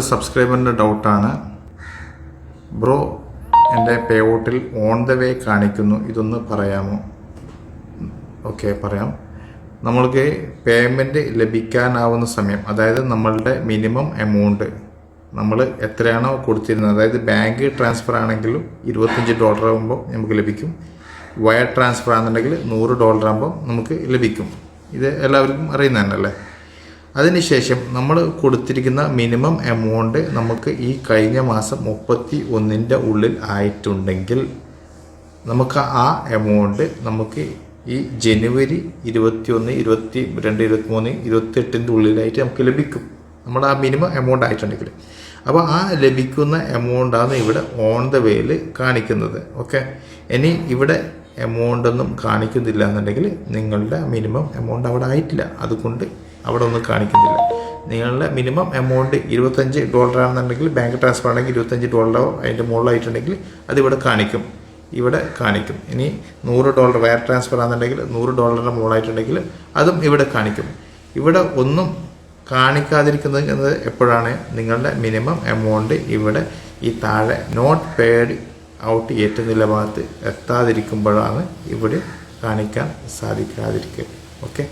സബ്സ്ക്രൈബറിന്റെ ഡൗട്ടാണ് bro എന്റെ പേ ഔട്ടിൽ on the way കാണിക്കുന്നു. ഇതൊന്ന് പറയാമോ? ഓക്കെ പറയാം. നമ്മൾക്ക് പേയ്മെന്റ് ലഭിക്കാനാവുന്ന സമയം അതായത് നമ്മളുടെ മിനിമം എമൗണ്ട് നമ്മൾ എത്രയാണോ കൊടുത്തിരുന്നത്. അതായത് ബാങ്ക് ട്രാൻസ്ഫർ ആണെങ്കിലും ഇരുപത്തഞ്ച് ഡോളർ ആകുമ്പോൾ നമുക്ക് ലഭിക്കും. വയർ ട്രാൻസ്ഫർ ആണെന്നുണ്ടെങ്കിൽ നൂറ് ഡോളർ ആകുമ്പോൾ നമുക്ക് ലഭിക്കും. ഇത് എല്ലാവർക്കും അറിയുന്ന തന്നെയല്ലേ അതിനുശേഷം നമ്മൾ കൊടുത്തിരിക്കുന്ന മിനിമം എമൗണ്ട് നമുക്ക് ഈ കഴിഞ്ഞ മാസം മുപ്പത്തി ഒന്നിന്റെ ഉള്ളിൽ ആയിട്ടുണ്ടെങ്കിൽ നമുക്ക് ആ എമൗണ്ട് നമുക്ക് ഈ ജനുവരി ഇരുപത്തിയൊന്ന് ഇരുപത്തി രണ്ട് ഇരുപത്തി മൂന്ന് ഇരുപത്തെട്ടിന്റെ ഉള്ളിലായിട്ട് നമുക്ക് ലഭിക്കും. നമ്മൾ ആ മിനിമം എമൗണ്ട് ആയിട്ടുണ്ടെങ്കിൽ. അപ്പോൾ ആ ലഭിക്കുന്ന എമൗണ്ടാണ് ഇവിടെ ഓൺ ദ വേയിൽ കാണിക്കുന്നത്. ഓക്കെ? ഇനി ഇവിടെ എമൗണ്ട് ഒന്നും കാണിക്കുന്നില്ല എന്നുണ്ടെങ്കിൽ നിങ്ങളുടെ മിനിമം എമൗണ്ട് അവിടെ ആയിട്ടില്ല. അതുകൊണ്ട് അവിടെ ഒന്നും കാണിക്കുന്നില്ല. നിങ്ങളുടെ മിനിമം എമൗണ്ട് ഇരുപത്തഞ്ച് ഡോളർ ആണെന്നുണ്ടെങ്കിൽ ബാങ്ക് ട്രാൻസ്ഫർ ആണെങ്കിൽ ഇരുപത്തഞ്ച് ഡോളറോ അതിന്റെ മുകളിലായിട്ടുണ്ടെങ്കിൽ അതിവിടെ കാണിക്കും. ഇവിടെ കാണിക്കും. ഇനി നൂറ് ഡോളർ വയർ ട്രാൻസ്ഫർ ആണെന്നുണ്ടെങ്കിൽ നൂറ് ഡോളറിന്റെ മുകളിലായിട്ടുണ്ടെങ്കിൽ അതും ഇവിടെ കാണിക്കും. ഇവിടെ ഒന്നും കാണിക്കാതിരിക്കുന്നത് എപ്പോഴാണ്? നിങ്ങളുടെ മിനിമം എമൗണ്ട് ഇവിടെ ഈ താഴെ നോട്ട് പെയ്ഡ് ഔട്ട് ഏറ്റ ഭാഗത്ത് എത്താതിരിക്കുമ്പോഴാണ് ഇവിടെ കാണിക്കാൻ സാധിക്കാതിരിക്കുക ഓക്കെ?